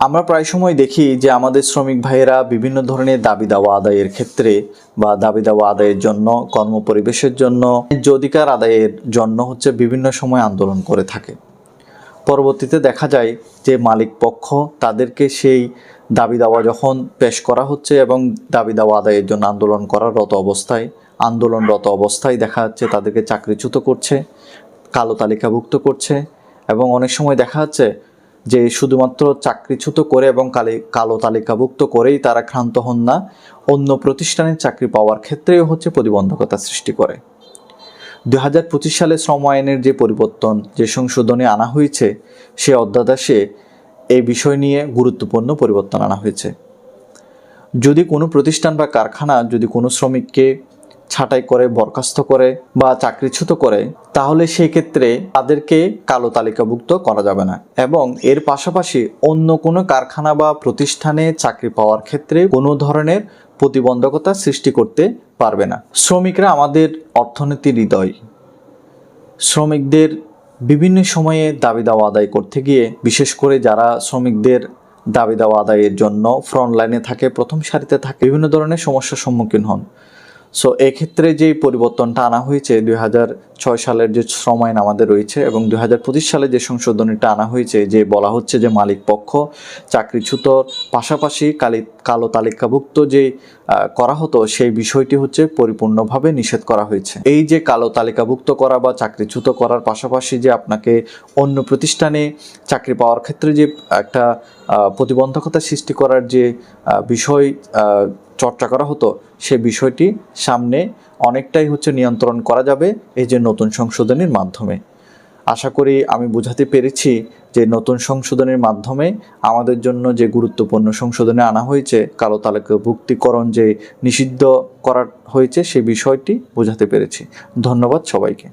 আমরা প্রায় সময় দেখি যে আমাদের শ্রমিক ভাইয়েরা বিভিন্ন ধরনের দাবি দাওয়া আদায়ের ক্ষেত্রে বা দাবি দাওয়া আদায়ের জন্য, কর্মপরিবেশের জন্য অধিকার আদায়ের জন্য হচ্ছে বিভিন্ন সময় আন্দোলন করে থাকে। পরবর্তীতে দেখা যায় যে মালিক পক্ষ তাদেরকে সেই দাবি দাওয়া যখন পেশ করা হচ্ছে এবং দাবি দাওয়া আদায়ের জন্য আন্দোলন করার রত অবস্থায়, আন্দোলনরত অবস্থায় দেখা যাচ্ছে তাদেরকে চাকরিচ্যুত করছে, কালো তালিকাভুক্ত করছে এবং অনেক সময় দেখা যাচ্ছে যে শুধুমাত্র চাকরিচ্যুত করে এবং কালি, কালো তালিকাভুক্ত করেই তারা ক্ষান্ত হন না, অন্য প্রতিষ্ঠানে চাকরি পাওয়ার ক্ষেত্রেও হচ্ছে প্রতিবন্ধকতা সৃষ্টি করে। দু হাজার পঁচিশ সালে শ্রম আইনের যে পরিবর্তন, যে সংশোধনে আনা হয়েছে, সে অধ্যাদেশে এই বিষয় নিয়ে গুরুত্বপূর্ণ পরিবর্তন আনা হয়েছে। যদি কোনো প্রতিষ্ঠান বা কারখানা, যদি কোনো শ্রমিককে ছাঁটাই করে, বরখাস্ত করে বা চাকরিচ্যুত করে, তাহলে সেই ক্ষেত্রে তাদেরকে কালো তালিকাভুক্ত করা যাবে না। এবং এর পাশাপাশি অন্য কোনো কারখানা বা প্রতিষ্ঠানে চাকরি পাওয়ার ক্ষেত্রে কোনো ধরনের প্রতিবন্ধকতা সৃষ্টি করতে পারবে না। শ্রমিকরা আমাদের অর্থনীতির হৃদয়। শ্রমিকদের বিভিন্ন সময়ে দাবি দাওয়া আদায় করতে গিয়ে, বিশেষ করে যারা শ্রমিকদের দাবি দাওয়া আদায়ের জন্য ফ্রন্ট লাইনে থাকে, প্রথম সারিতে থাকে, বিভিন্ন ধরনের সমস্যার সম্মুখীন হন। সো এক্ষেত্রে যে পরিবর্তনটা আনা হয়েছে, দুই হাজার ছয় সালের যে শ্রম আইন আমাদের রয়েছে এবং দুই হাজার পঁচিশ সালে যে সংশোধনীটা আনা হয়েছে, যে বলা হচ্ছে যে মালিক পক্ষ, চাকরিচ্যুতর পাশাপাশি কালি, কালো তালিকাভুক্ত যে করা হতো, সেই বিষয়টি হচ্ছে পরিপূর্ণভাবে নিষেধ করা হয়েছে। এই যে কালো তালিকাভুক্ত করা বা চাকরিচ্যুত করার পাশাপাশি যে আপনাকে অন্য প্রতিষ্ঠানে চাকরি পাওয়ার ক্ষেত্রে যে একটা প্রতিবন্ধকতা সৃষ্টি করার যে বিষয় চর্চা করা হতো, সে বিষয়টি সামনে অনেকটাই হচ্ছে নিয়ন্ত্রণ করা যাবে এই যে নতুন সংশোধনীর মাধ্যমে। আশা করি আমি বোঝাতে পেরেছি যে নতুন সংশোধনের মাধ্যমে আমাদের জন্য যে গুরুত্বপূর্ণ সংশোধনে আনা হয়েছে, কালো তালিকাভুক্তিকরণ যে নিষিদ্ধ করা হয়েছে সে বিষয়টি বোঝাতে পেরেছি। ধন্যবাদ সবাইকে।